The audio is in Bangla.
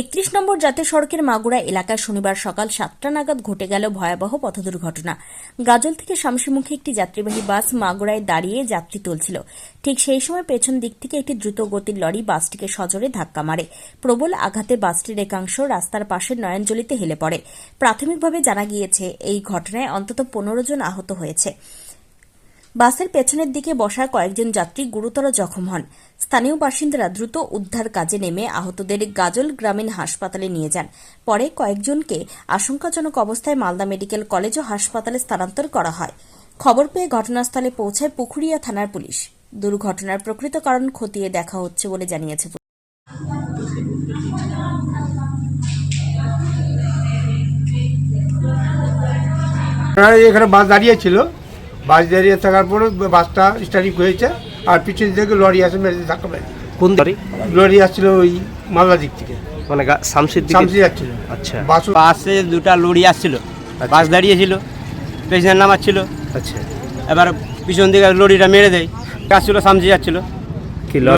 একত্রিশ নম্বর জাতীয় সড়কের মাগুরা এলাকায় শনিবার সকাল সাতটা নাগাদ ঘটে গেল ভয়াবহ পথ দুর্ঘটনা গাজল থেকে শামসিমুখী একটি যাত্রীবাহী বাস মাগুরায় দাঁড়িয়ে যাত্রী তুলছিল। ঠিক সেই সময় পেছন দিক থেকে একটি দ্রুত গতির লরি বাসটিকে সজোরে ধাক্কা মারে। প্রবল আঘাতে বাসটির একাংশ রাস্তার পাশের নয়নজলিতে হেলে পড়ে। প্রাথমিকভাবে জানা গিয়েছে, এই ঘটনায় অন্তত পনেরো জন আহত হয়েছে। বাসের পেছনের দিকে বসা কয়েকজন যাত্রী গুরুতর জখম হন। স্থানীয় বাসিন্দারা দ্রুত উদ্ধার কাজে নেমে আহতদের গাজল গ্রামীণ হাসপাতালে নিয়ে যান। পরে কয়েকজনকে আশঙ্কাজনক অবস্থায় মালদা মেডিকেল কলেজ ও হাসপাতালে স্থানান্তর করা হয়। খবর পেয়ে ঘটনাস্থলে পৌঁছায় পুখুরিয়া থানার পুলিশ। দুর্ঘটনার প্রকৃত কারণ খতিয়ে দেখা হচ্ছে বলে জানিয়েছে এখানে বাস দাঁড়িয়ে ছিল। বাস দাঁড়িয়ে থাকার পরে বাসটা স্টার্টিং হয়েছে আর পিছন থেকে লরি আসে মেরে থাকবে ধাক্কা মেরে। কোন লরি? লরি আসছিল ওই মালদা দিক থেকে। মানে শামসির দিকে? শামসির যাচ্ছিল। আচ্ছা। বাস পাশে দুটা লরি আসছিল। বাস দাঁড়িয়েছিল পেছনে নামাচ্ছিল আচ্ছা। এবার পিছন দিকে লরিটা মেরে দেয়। আসছিল শামসি যাচ্ছিল। কি ল-